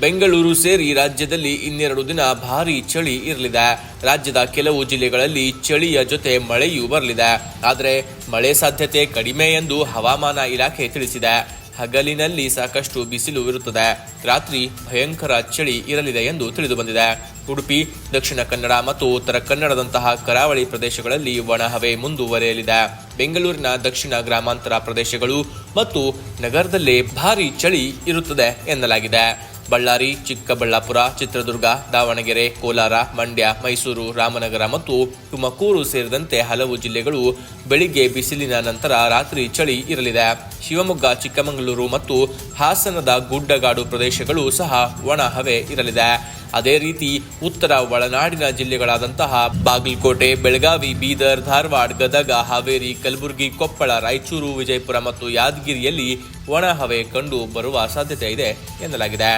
ಬೆಂಗಳೂರು ಸೇರಿ ರಾಜ್ಯದಲ್ಲಿ ಇನ್ನೆರಡು ದಿನ ಭಾರೀ ಚಳಿ ಇರಲಿದೆ. ರಾಜ್ಯದ ಕೆಲವು ಜಿಲ್ಲೆಗಳಲ್ಲಿ ಚಳಿಯ ಜೊತೆ ಮಳೆಯೂ ಬರಲಿದೆ. ಆದರೆ ಮಳೆ ಸಾಧ್ಯತೆ ಕಡಿಮೆ ಎಂದು ಹವಾಮಾನ ಇಲಾಖೆ ತಿಳಿಸಿದೆ. ಹಗಲಿನಲ್ಲಿ ಸಾಕಷ್ಟು ಬಿಸಿಲು ಇರುತ್ತದೆ. ರಾತ್ರಿ ಭಯಂಕರ ಚಳಿ ಇರಲಿದೆ ಎಂದು ತಿಳಿದು ಬಂದಿದೆ ಉಡುಪಿ, ದಕ್ಷಿಣ ಕನ್ನಡ ಮತ್ತು ಉತ್ತರ ಕನ್ನಡದಂತಹ ಕರಾವಳಿ ಪ್ರದೇಶಗಳಲ್ಲಿ ಒಣಹವೆ ಮುಂದುವರೆಯಲಿದೆ. ಬೆಂಗಳೂರಿನ ದಕ್ಷಿಣ ಗ್ರಾಮಾಂತರ ಪ್ರದೇಶಗಳು ಮತ್ತು ನಗರದಲ್ಲಿ ಭಾರೀ ಚಳಿ ಇರುತ್ತದೆ ಎನ್ನಲಾಗಿದೆ. ಬಳ್ಳಾರಿ, ಚಿಕ್ಕಬಳ್ಳಾಪುರ, ಚಿತ್ರದುರ್ಗ, ದಾವಣಗೆರೆ, ಕೋಲಾರ, ಮಂಡ್ಯ, ಮೈಸೂರು, ರಾಮನಗರ ಮತ್ತು ತುಮಕೂರು ಸೇರಿದಂತೆ ಹಲವು ಜಿಲ್ಲೆಗಳು ಬೆಳಿಗ್ಗೆ ಬಿಸಿಲಿನ ನಂತರ ರಾತ್ರಿ ಚಳಿ ಇರಲಿದೆ. ಶಿವಮೊಗ್ಗ, ಚಿಕ್ಕಮಗಳೂರು ಮತ್ತು ಹಾಸನದ ಗುಡ್ಡಗಾಡು ಪ್ರದೇಶಗಳು ಸಹ ಒಣ ಹವೆ ಇರಲಿದೆ. ಅದೇ ರೀತಿ ಉತ್ತರ ಒಳನಾಡಿನ ಜಿಲ್ಲೆಗಳಾದಂತಹ ಬಾಗಲಕೋಟೆ, ಬೆಳಗಾವಿ, ಬೀದರ್, ಧಾರವಾಡ, ಗದಗ, ಹಾವೇರಿ, ಕಲಬುರಗಿ, ಕೊಪ್ಪಳ, ರಾಯಚೂರು, ವಿಜಯಪುರ ಮತ್ತು ಯಾದಗಿರಿಯಲ್ಲಿ ಒಣಹವೆ ಕಂಡು ಬರುವ ಸಾಧ್ಯತೆ ಇದೆ ಎನ್ನಲಾಗಿದೆ.